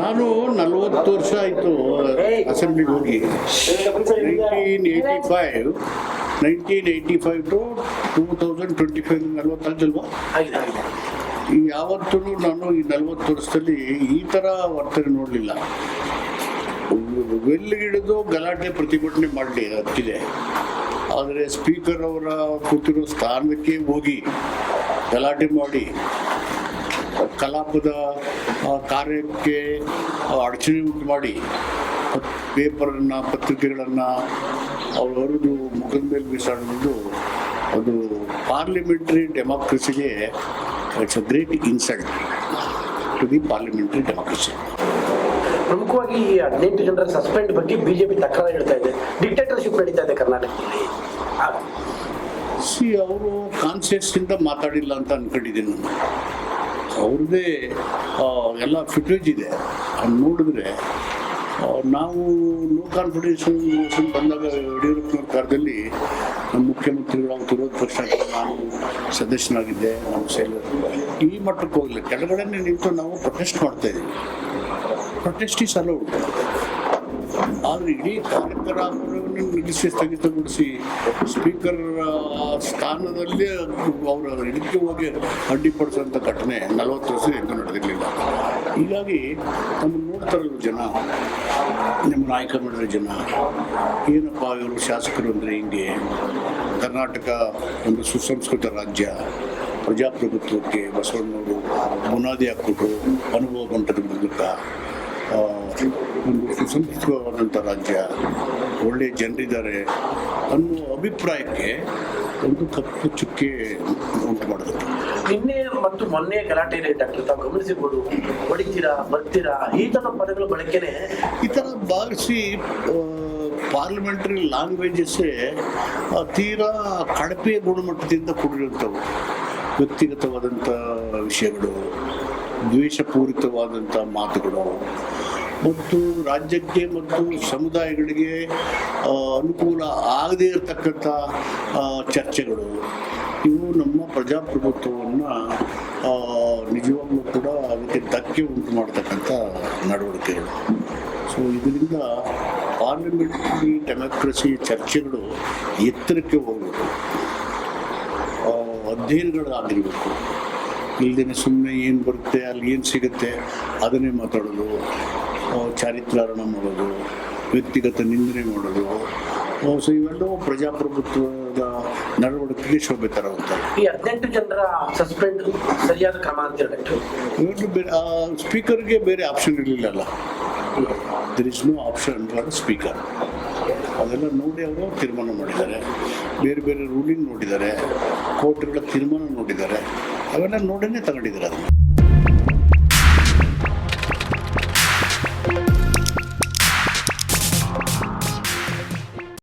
ನಾನು ನಲವತ್ತು ವರ್ಷ ಆಯಿತು ಅಸೆಂಬ್ಲಿಗೆ ಹೋಗಿ. Nineteen eighty five nineteen eighty five to two thousand twenty five ಈ ಯಾವತ್ತೂ ನಾನು ಈ ನಲವತ್ತು ವರ್ಷದಲ್ಲಿ ಈ ಥರ ವರ್ತನೆ ನೋಡಲಿಲ್ಲ. ಬೆಲ್ಲಿಗಿಡಿದು ಗಲಾಟೆ ಪ್ರತಿಭಟನೆ ಮಾಡಲಿ ಹತ್ತಿದೆ ಆದರೆ ಸ್ಪೀಕರ್ ಅವರ ಕೂತಿರೋ ಸ್ಥಾನಕ್ಕೆ ಹೋಗಿ ಗಲಾಟೆ ಮಾಡಿ ಕಲಾಪದ ಕಾರ್ಯಕ್ಕೆ ಅಡಚಣೆ ಉಂಟು ಮಾಡಿ ಪೇಪರನ್ನು ಪತ್ರಿಕೆಗಳನ್ನು ಅವರು ಹರಿದು ಮುಖದ ಮೇಲೆ ಬಿಸಾಡೋದು ಅದು parliamentary ಡೆಮಾಕ್ರೆಸಿಗೆ it's a great insult to the parliamentary democracy ಪ್ರಮುಖವಾಗಿ ಈ ಹದಿನೆಂಟು ಜನರ ಸಸ್ಪೆಂಡ್ ಬಗ್ಗೆ ಬಿಜೆಪಿ ತಕರಾರು ಹೇಳ್ತಾ ಇದೆ. ಡಿಕ್ಟೇಟರ್ಶಿಪ್ ನಡೀತಾ ಇದೆ ಕರ್ನಾಟಕದಲ್ಲಿ. ಸಿ ಅವರು ಕಾನ್ಸಿಯಸ್ಸಿಂದ ಮಾತಾಡಿಲ್ಲ ಅಂತ ಅನ್ಕೊಂಡಿದ್ದೀನಿ ನಾನು. ಅವ್ರದ್ದೇ ಎಲ್ಲ ಫುಟೇಜ್ ಇದೆ. ಅದು ನೋಡಿದ್ರೆ ನಾವು ನೋ ಕಾನ್ಫಿಡೆನ್ಸ್ ಮೋಷನ್ ಬಂದಾಗ ಯಡಿಯೂರಪ್ಪನವ್ರ ಕಾಲದಲ್ಲಿ ನಮ್ಮ ಮುಖ್ಯಮಂತ್ರಿಗಳು, ಅವ್ರು ವಿರೋಧ ಪಕ್ಷ ನಾನು ಸದಸ್ಯನಾಗಿದ್ದೆ, ನಮ್ಮ ಸೇಲರ್ ಈ ಮಟ್ಟಕ್ಕೆ ಹೋಗಲಿಲ್ಲ ಕೆಳಗಡೆನೆ ನಿಂತು ನಾವು ಪ್ರೊಟೆಸ್ಟ್ ಮಾಡ್ತಾ ಇದ್ದೀವಿ. ಪ್ರೊಟೆಸ್ಟ್ ಈಸ್ ಅಲೌಡ್ ಆದರೆ ಇಡೀ ಕಾರ್ಯಕ್ರಮವನ್ನು ನಿಲ್ಲಿಸಿ, ಸ್ಥಗಿತಗೊಳಿಸಿ ಸ್ಪೀಕರ್ ಸ್ಥಾನದಲ್ಲೇ ಅವರ ಇದಕ್ಕೆ ಹೋಗಿ ಅಡ್ಡಿಪಡಿಸುವಂಥ ಘಟನೆ ನಲವತ್ತು ವರ್ಷ ಎಂದೂ ನಡೆದಿರಲಿಲ್ಲ. ಹೀಗಾಗಿ ನಮ್ಮನ್ನು ನೋಡ್ತಾರಲ್ಲ ಜನ, ನಿಮ್ಮ ನಾಯಕ ಮಾಡಿದ ಜನ. ಏನಪ್ಪ ಇವರು ಶಾಸಕರು ಅಂದರೆ ಹಿಂಗೆ? ಕರ್ನಾಟಕ ಒಂದು ಸುಸಂಸ್ಕೃತ ರಾಜ್ಯ, ಪ್ರಜಾಪ್ರಭುತ್ವಕ್ಕೆ ಬಸವಣ್ಣವರು ಬುನಾದಿ ಹಾಕ್ಬಿಟ್ಟು ಅನುಭವ ಬಂಟದ ಮೂಲಕ ಒಂದು ಸುಸಂಸ್ಕೃತವಾದಂಥ ರಾಜ್ಯ ಒಳ್ಳೆ ಜನರಿದ್ದಾರೆ ಅನ್ನೋ ಅಭಿಪ್ರಾಯಕ್ಕೆ ಒಂದು ಕಪ್ಪು ಚುಕ್ಕೆ ಉಂಟು ಮಾಡಿದ್ರು ನಿನ್ನೆ ಮತ್ತು ಮೊನ್ನೆ ಗಲಾಟೆ ಡಾಕ್ಟರ್ ತಾವು ಗಮನಿಸಿರ್ಬೋದು ಹೊಡಿತೀರಾ ಬರ್ತೀರಾ ಈ ಥರ ಪದಗಳ ಬಳಕೆನೆ ಈ ಥರ ಭಾವಿಸಿ ಪಾರ್ಲಿಮೆಂಟರಿ ಲ್ಯಾಂಗ್ವೇಜಸ್ಸೇ ತೀರಾ ಕಳಪೆ ಗುಣಮಟ್ಟದಿಂದ ಕೂಡಿರುತ್ತವೆ ವ್ಯಕ್ತಿಗತವಾದಂಥ ವಿಷಯಗಳು ದ್ವೇಷಪೂರಿತವಾದಂಥ ಮಾತುಗಳು. ಮತ್ತು ರಾಜ್ಯಕ್ಕೆ ಮತ್ತು ಸಮುದಾಯಗಳಿಗೆ ಅನುಕೂಲ ಆಗದೇ ಇರತಕ್ಕಂಥ ಚರ್ಚೆಗಳು. ಇವು ನಮ್ಮ ಪ್ರಜಾಪ್ರಭುತ್ವವನ್ನು ನಿಜವಾಗ್ಲೂ ಕೂಡ ಅದಕ್ಕೆ ಧಕ್ಕೆ ಉಂಟು ಮಾಡತಕ್ಕಂಥ ನಡವಳಿಕೆಗಳು. ಸೊ ಇದರಿಂದ ಪಾರ್ಲಿಮೆಂಟರಿ ಡೆಮೋಕ್ರಸಿ ಚರ್ಚೆಗಳು ಎತ್ತರಕ್ಕೆ ಹೋಗಬೇಕು. ಅಧ್ಯಯನಗಳಾಗಿರಬೇಕು. ಇಲ್ದೇನೆ ಸುಮ್ಮನೆ ಏನು ಬರುತ್ತೆ ಅಲ್ಲಿ ಏನು ಸಿಗುತ್ತೆ ಅದನ್ನೇ ಮಾತಾಡೋದು. ಚಾರಿತ್ರಾರಣ ಮಾಡೋದು ವ್ಯಕ್ತಿಗತ ನಿಂದನೆ ಮಾಡೋದು. ಸೊ ಇವೆಲ್ಲವೂ ಪ್ರಜಾಪ್ರಭುತ್ವದ ನಡವಳಿಕೆಗೆ ಶೋಭೆ ತರುವಂಥದ್ದು. ಈ ಹದಿನೆಂಟು ಜನರ ಸಸ್ಪೆಂಡ್ ಸರಿಯಾದ ಕ್ರಮ ಅಂತ ಇವ್ರು ಬೇರೆ ಸ್ಪೀಕರ್ಗೆ ಬೇರೆ option ಇರಲಿಲ್ಲಲ್ಲ. There is no option for speaker ಅದೆಲ್ಲ ನೋಡಿ ಅವರು ತೀರ್ಮಾನ ಮಾಡಿದ್ದಾರೆ. ಬೇರೆ ಬೇರೆ ರೂಲಿಂಗ್ ನೋಡಿದ್ದಾರೆ. ಕೋರ್ಟ್ಗಳ ತೀರ್ಮಾನ ನೋಡಿದ್ದಾರೆ. ಅವೆಲ್ಲ ನೋಡೇ ತಗೊಂಡಿದ್ದಾರೆ ಅದನ್ನು